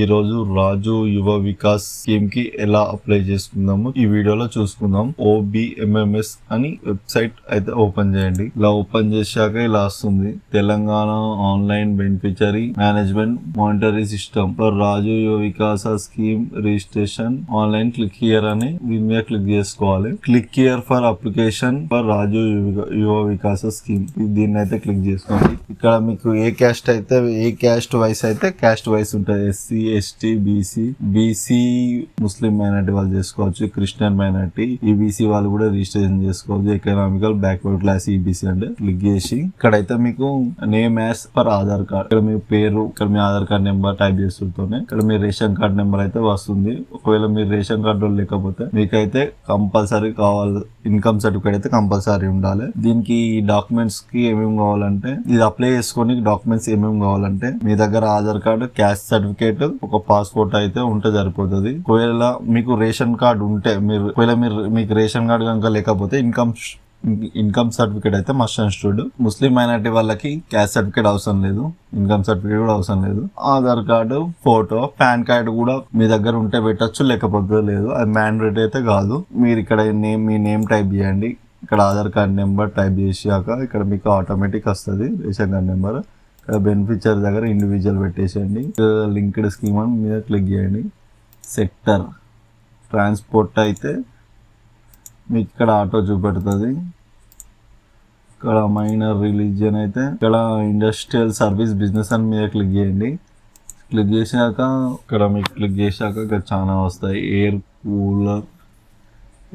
ఈరోజు రాజు యువ వికాస్ స్కీమ్కి ఎలా అప్లై చేసుకుందాము? ఈ వీడియోలో చూసుకుందాం. ఓబిఎంఎంఎస్ అని వెబ్సైట్ అయితే ఓపెన్ చేయండి. ఇలా ఓపెన్ చేశాక ఇలా వస్తుంది. Telangana online beneficiary management monitory system. For Raju Yuva Vikasa scheme registration online click here అని దీని మీద క్లిక్ చేసుకోవాలి. Click here for application for Raju Yuva- Yuva Vikasa scheme. దీన్ని అయితే క్లిక్ చేసుకోండి. ఇక్కడ మీకు ఏ క్యాస్ట్ అయితే ఏ క్యాస్ట్ వైస్ అయితే క్యాస్ట్ వైస్ ఉంటుంది SC ST BC BC Muslim minority వాళ్ళు చేసుకోవచ్చు క్రిస్టియన్ మైనార్టీ ఈబీసీ వాళ్ళు కూడా రిజిస్ట్రేషన్ చేసుకోవచ్చు ఎకనామికల్ బ్యాక్వర్డ్ క్లాస్ ఈబీసీ అంటే క్లిక్ చేసి. ఇక్కడైతే మీకు name as per Aadhaar card ఇక్కడ మీ పేరు ఇక్కడ మీ ఆధార్ కార్డ్ నెంబర్ టైప్ చేస్తుంటేనే ఇక్కడ మీ రేషన్ కార్డ్ నెంబర్ అయితే వస్తుంది. ఒకవేళ మీరు రేషన్ కార్డు లేకపోతే మీకైతే కంపల్సరీ కావాలి ఇన్కమ్ సర్టిఫికేట్ అయితే కంపల్సరీ ఉండాలి. దీనికి డాక్యుమెంట్స్కి ఏమేమి కావాలంటే ఇది అప్లై చేసుకొని డాక్యుమెంట్స్ ఏమేమి కావాలంటే మీ దగ్గర ఆధార్ కార్డు క్యాస్ట్ సర్టిఫికేట్ ఒక పాస్పోర్ట్ అయితే ఉంటే సరిపోతుంది. ఒకవేళ మీకు రేషన్ కార్డు ఉంటే మీరు ఒకవేళ మీరు మీకు రేషన్ కార్డు కనుక లేకపోతే ఇన్కమ్ ఇన్కమ్ సర్టిఫికేట్ అయితే మస్ట్ ఇన్స్టిట్యూట్ ముస్లిం మైనార్టీ వాళ్ళకి క్యాస్ట్ సర్టిఫికేట్ అవసరం లేదు. ఇన్కమ్ సర్టిఫికేట్ కూడా అవసరం లేదు. Aadhaar card photo PAN card కూడా మీ దగ్గర ఉంటే పెట్టచ్చు లేకపోతే లేదు. అది మ్యాండేట్ అయితే కాదు. మీరు ఇక్కడ నేమ్ మీ నేమ్ టైప్ చేయండి. ఇక్కడ ఆధార్ కార్డ్ నెంబర్ టైప్ చేసాక ఇక్కడ మీకు ఆటోమేటిక్ వస్తుంది. Ration card number. ఇక్కడ బెనిఫిషియర్ దగ్గర ఇండివిజువల్ పెట్టేసేయండి. లింక్డ్ స్కీమ్ అని మీద క్లిక్ చేయండి. సెక్టర్. ట్రాన్స్పోర్ట్ అయితే మీకు ఇక్కడ ఆటో చూపెడుతుంది. ఇక్కడ మైనర్ రిలీజియన్ అయితే ఇక్కడ ఇండస్ట్రియల్ సర్వీస్ బిజినెస్ అని మీద క్లిక్ చేయండి. క్లిక్ చేశాక ఇక్కడ మీకు క్లిక్ చేశాక ఇక్కడ చాలా వస్తాయి. Air cooler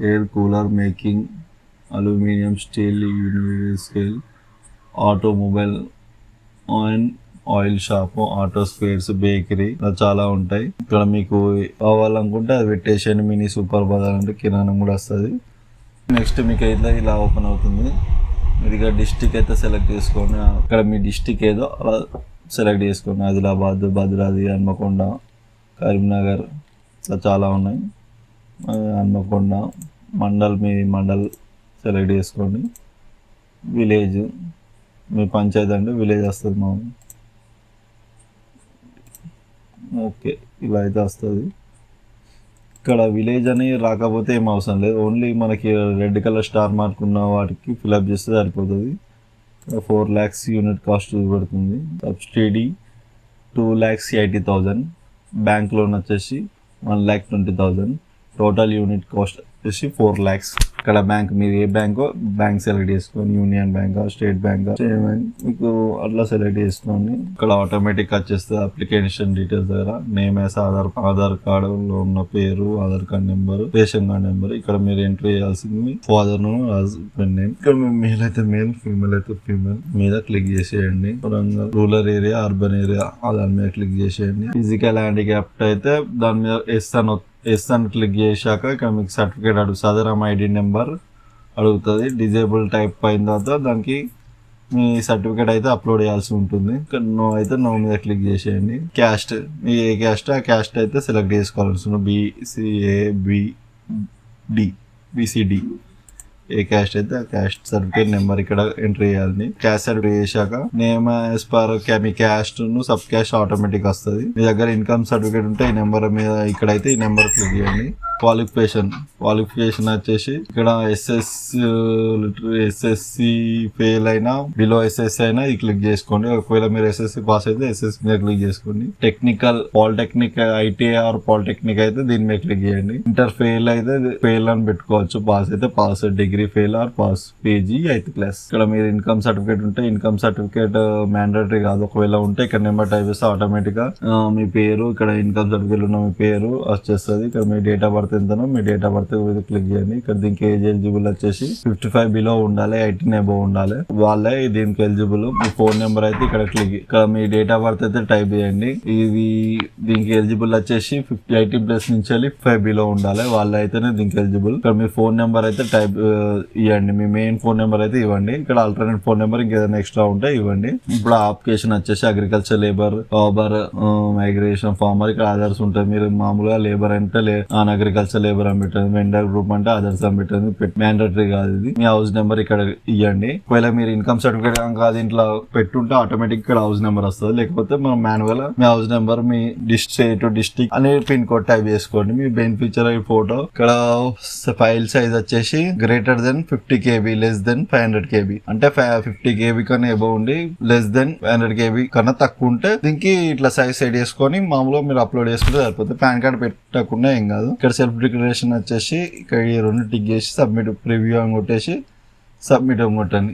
air cooler making aluminium steel universal scale automobile and oil shop auto spares bakery ఇలా చాలా ఉంటాయి. ఇక్కడ మీకు కావాలనుకుంటే అది పెట్టేసేయండి. మినీ సూపర్ బజార్ అంటే కిరాణం కూడా వస్తుంది. నెక్స్ట్ మీకు అయితే ఇలా ఓపెన్ అవుతుంది. మీరు ఇక్కడ డిస్టిక్ అయితే సెలెక్ట్ చేసుకోండి. అక్కడ మీ డిస్టిక్ ఏదో అలా సెలెక్ట్ చేసుకోండి. ఆదిలాబాద్ భద్రాద్రి హన్మకొండ కరీంనగర్ ఇలా చాలా ఉన్నాయి. హన్మకొండ మండల్ మీ మండల్ సెలెక్ట్ చేసుకోండి. విలేజ్ మీ పంచాయతీ అంటే విలేజ్ వస్తుంది మా ఓకే ఇలా అయితే వస్తుంది. ఇక్కడ విలేజ్ అని రాకపోతే ఏం అవసరం లేదు. ఓన్లీ మనకి రెడ్ కలర్ స్టార్ మార్క్ ఉన్న వాటికి ఫిల్అప్ చేస్తే సరిపోతుంది. ఫోర్ ల్యాక్స్ యూనిట్ కాస్ట్ పడుతుంది subsidy two lakhs eighty thousand bank loan వచ్చేసి one lakh twenty thousand total unit cost వచ్చేసి ఫోర్ ల్యాక్స్ ఇక్కడ బ్యాంక్ మీరు ఏ బ్యాంకో బ్యాంక్ సెలెక్ట్ చేసుకోండి యూనియన్ బ్యాంక్ స్టేట్ బ్యాంక్ మీకు అట్లా సెలెక్ట్ చేసుకోండి. ఇక్కడ ఆటోమేటిక్ వచ్చేస్తుంది అప్లికేషన్ డీటెయిల్స్ దగ్గర. నేమ్ వేసి ఆధార్ ఆధార్ కార్డులో ఉన్న పేరు Aadhaar card number ration card number ఇక్కడ మీరు ఎంట్రీ చేయాల్సింది ఫాదర్ హస్బెండ్ నేమ్ ఇక్కడ మేల్ అయితే మేల్ ఫీమేల్ అయితే ఫీమేల్ మీద క్లిక్ చేసేయండి. Warangal rural area urban area దాని మీద క్లిక్ చేసేయండి. ఫిజికల్ హ్యాండిక్యాప్ట్ అయితే దాని మీద ఎస్ అని ఎస్ అని క్లిక్ చేశాక ఇక్కడ మీకు సర్టిఫికేట్ అడుగుతుంది సదరం ఐడి నెంబర్ అడుగుతుంది. డిజేబుల్ టైప్ అయిన తర్వాత దానికి మీ సర్టిఫికేట్ అయితే అప్లోడ్ చేయాల్సి ఉంటుంది. నో అయితే నో మీద క్లిక్ చేసేయండి. క్యాస్ట్ మీ ఏ క్యాస్ట్ ఆ క్యాస్ట్ అయితే సెలెక్ట్ చేసుకోవాల్సి ఉంటుంది. బీసీఏ బి డి బీసీడి ఏ క్యాస్ట్ అయితే ఆ క్యాస్ట్ సర్టిఫికేట్ నెంబర్ ఇక్కడ ఎంట్రీ చేయాలి క్యాస్ట్ సర్టిఫికేట్ చేశాక నేమ్ యాజ్ పర్ మీ క్యాస్ట్ను సబ్ క్యాస్ట్ ఆటోమేటిక్ వస్తుంది. మీ దగ్గర ఇన్కమ్ సర్టిఫికేట్ ఉంటే ఈ నెంబర్ మీద ఇక్కడైతే ఈ నెంబర్ క్లిక్ చేయండి. క్వాలిఫికేషన్ క్వాలిఫికేషన్ వచ్చేసి ఇక్కడ ఎస్ఎస్ ఎస్ఎస్సి ఫెయిల్ అయినా బిలో ఎస్ఎస్సి అయినా ఇది క్లిక్ చేసుకోండి. ఒకవేళ మీరు ఎస్ఎస్సి పాస్ అయితే ఎస్ఎస్సి మీద క్లిక్ చేసుకోండి. Technical polytechnic ITI or polytechnic అయితే దీని మీద క్లిక్ చేయండి. ఇంటర్ ఫెయిల్ అయితే ఫెయిల్ అని పెట్టుకోవచ్చు. పాస్ అయితే pass degree fail or pass PG eighth class ఇక్కడ మీరు ఇన్కమ్ సర్టిఫికేట్ ఉంటే ఇన్కమ్ సర్టిఫికేట్ మ్యాండేటరీ కాదు. ఒకవేళ ఉంటే ఇక్కడ నెంబర్ టైప్ చేస్తే ఆటోమేటిక్గా uh, మీ పేరు ఇక్కడ ఇన్కమ్ సర్టిఫికేట్ ఉన్న మీ పేరు వచ్చేస్తుంది. ఇక్కడ మీ డేట్ ఆఫ్ బర్త్ ఎంతనో మీ డేట్ ఆఫ్ బర్త్ మీద క్లిక్ చేయండి. ఇక్కడ దీనికి ఏజ్ ఎలిజిబుల్ వచ్చేసి ఫిఫ్టీ ఫైవ్ బిలో ఉండాలి ఎయిటీన్ అబౌవ్ ఉండాలి. వాళ్ళే దీనికి ఎలిజిబుల్ మీ ఫోన్ నెంబర్ అయితే ఇక్కడ క్లిక్ ఇక్కడ మీ డేట్ ఆఫ్ బర్త్ అయితే టైప్ చేయండి. ఇది దీనికి ఎలిజిబుల్ వచ్చేసి ఫిఫ్టీ ఎయిటీ ప్లస్ నుంచి వెళ్ళి ఫైవ్ బిలో ఉండాలి. వాళ్ళు అయితేనే దీనికి ఎలిజిబుల్ ఇక్కడ మీ ఫోన్ నెంబర్ అయితే టైప్ ఇవ్వండి. మీ మెయిన్ ఫోన్ నెంబర్ అయితే ఇవ్వండి. ఇక్కడ ఆల్టర్నేట్ ఫోన్ నెంబర్ ఇంకేదైనా ఎక్స్ట్రా ఉంటే ఇవ్వండి. ఇప్పుడు అప్లికేషన్ వచ్చేసి agriculture labour labour migration farmer ఇక్కడ ఆధార్స్ ఉంటాయి. మీరు మామూలుగా లేబర్ అంటే నాన్ అగ్రికల్చర్ అగ్రికల్చర్ లేబర్ అని పెట్టండి వెండర్ గ్రూప్ అంటే అదర్స్ అని పెట్టండి మ్యాండటరీ కాదు ఇది. మీ హౌస్ నెంబర్ ఇక్కడ ఇవ్వండి ఒకవేళ మీరు ఇన్కమ్ సర్టిఫికేట్ కనుక దీంట్లో పెట్టుంటే ఆటోమేటిక్ ఇక్కడ హౌస్ నెంబర్ వస్తుంది. లేకపోతే మనం మాన్యువల్ మీ హౌస్ నెంబర్ మీ డిస్ట్రిక్ట్ డిస్ట్రిక్ట్ అనే పిన్ కోడ్ టైప్ చేసుకోండి. మీ బెనిఫిషియర్ ఫోటో ఇక్కడ ఫైల్ సైజ్ వచ్చేసి greater than fifty KB less than five hundred KB అంటే ఫిఫ్టీ కేబీ కన్నా ఎబో ఉండి less than five hundred KB కన్నా తక్కువ ఉంటే దీనికి ఇట్లా సైజ్ సెట్ చేసుకొని మామూలుగా మీరు అప్లోడ్ చేసుకుంటే సరిపోతుంది. పాన్ కార్డ్ పెట్టకుండా ఏం కాదు. ఇక్కడ సెల్ఫ్ డిక్లరేషన్ వచ్చేసి ఇక్కడ ఈ రెండు టిక్ చేసి సబ్మిట్ ప్రివ్యూ అని కొట్టేసి సబ్మిట్ అని కొట్టండి.